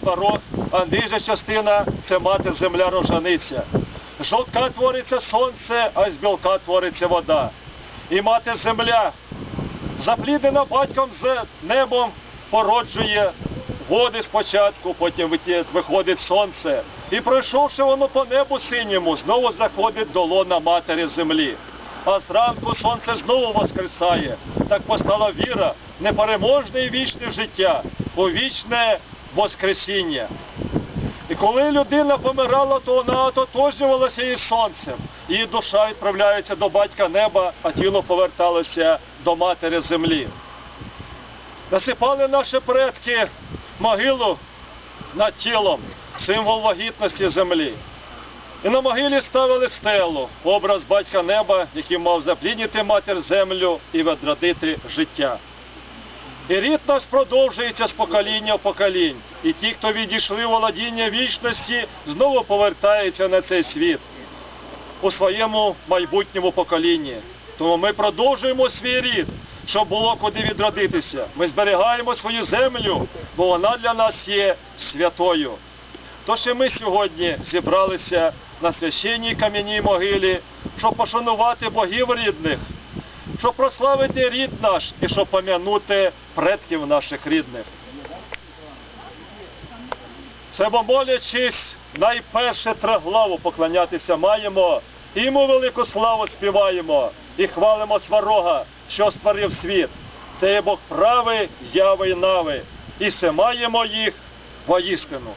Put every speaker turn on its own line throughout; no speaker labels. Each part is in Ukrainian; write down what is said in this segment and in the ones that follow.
сварог, а нижня частина це мати земля рожаниця. З жовтка твориться сонце, а з білка твориться вода. І мати земля, запліднена батьком з небом, породжує води спочатку, потім виходить сонце. І пройшовши воно по небу синьому, знову заходить до лона матері землі. А зранку сонце знову воскресає. Так постала віра, непереможне і вічне життя, у вічне Воскресіння. І коли людина помирала, то вона ототожнювалася із сонцем. Її душа відправляється до батька неба, а тіло поверталося до матері землі. Насипали наші предки могилу над тілом, символ вагітності землі. І на могилі ставили стелу, образ батька неба, який мав заплідніти матір землю і відродити життя. І рід наш продовжується з покоління в поколінь. І ті, хто відійшли володіння вічності, знову повертаються на цей світ у своєму майбутньому поколінні. Тому ми продовжуємо свій рід, щоб було куди відродитися. Ми зберігаємо свою землю, бо вона для нас є святою. Тож і ми сьогодні зібралися на священній кам'яній могилі, щоб пошанувати богів рідних, щоб прославити рід наш і щоб пом'янути предків наших рідних. Це бо молячись, найперше траглаву поклонятися маємо, йому велику славу співаємо, і хвалимо сварога, що створив світ. Це є Бог правий, яви і нави, і се маємо їх воістину.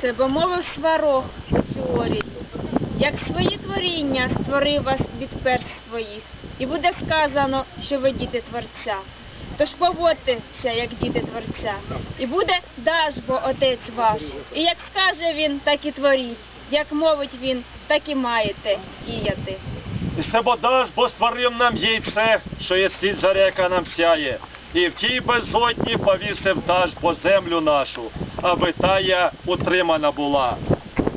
Себе мовив сварог у цю орідь, як свої творіння створив вас від перст своїх, і буде сказано, що ви діти Творця. Тож поводьтеся, як діти Творця, і буде Дажбо Отець ваш. І як скаже він, так і творіть, як мовить він, так і маєте діяти.
І це бодаж, бо створив нам яйце, що є світ заря, яка нам сяє. І в тій безодні повісив даж по землю нашу, аби тая утримана була.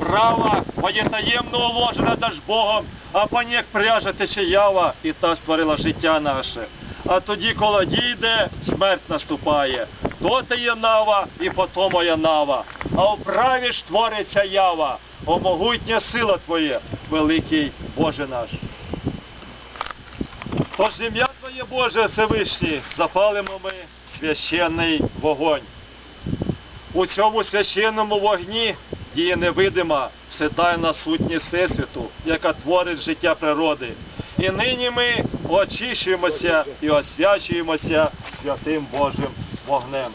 Права моє таємно уложена даж Богом, а по ній як пряжа тече ява, і та створила життя наше. А тоді, коли дійде, смерть наступає. Доти є нава і потому є нава. А у праві ж твориться ява. О могутня сила Твоє, великий Боже наш. Тож ім'я Твоє Боже Всевишній запалимо ми священний вогонь. У цьому священному вогні діє невидима всетайна сутність Всесвіту, яка творить життя природи. І нині ми очищуємося і освячуємося святим Божим вогнем.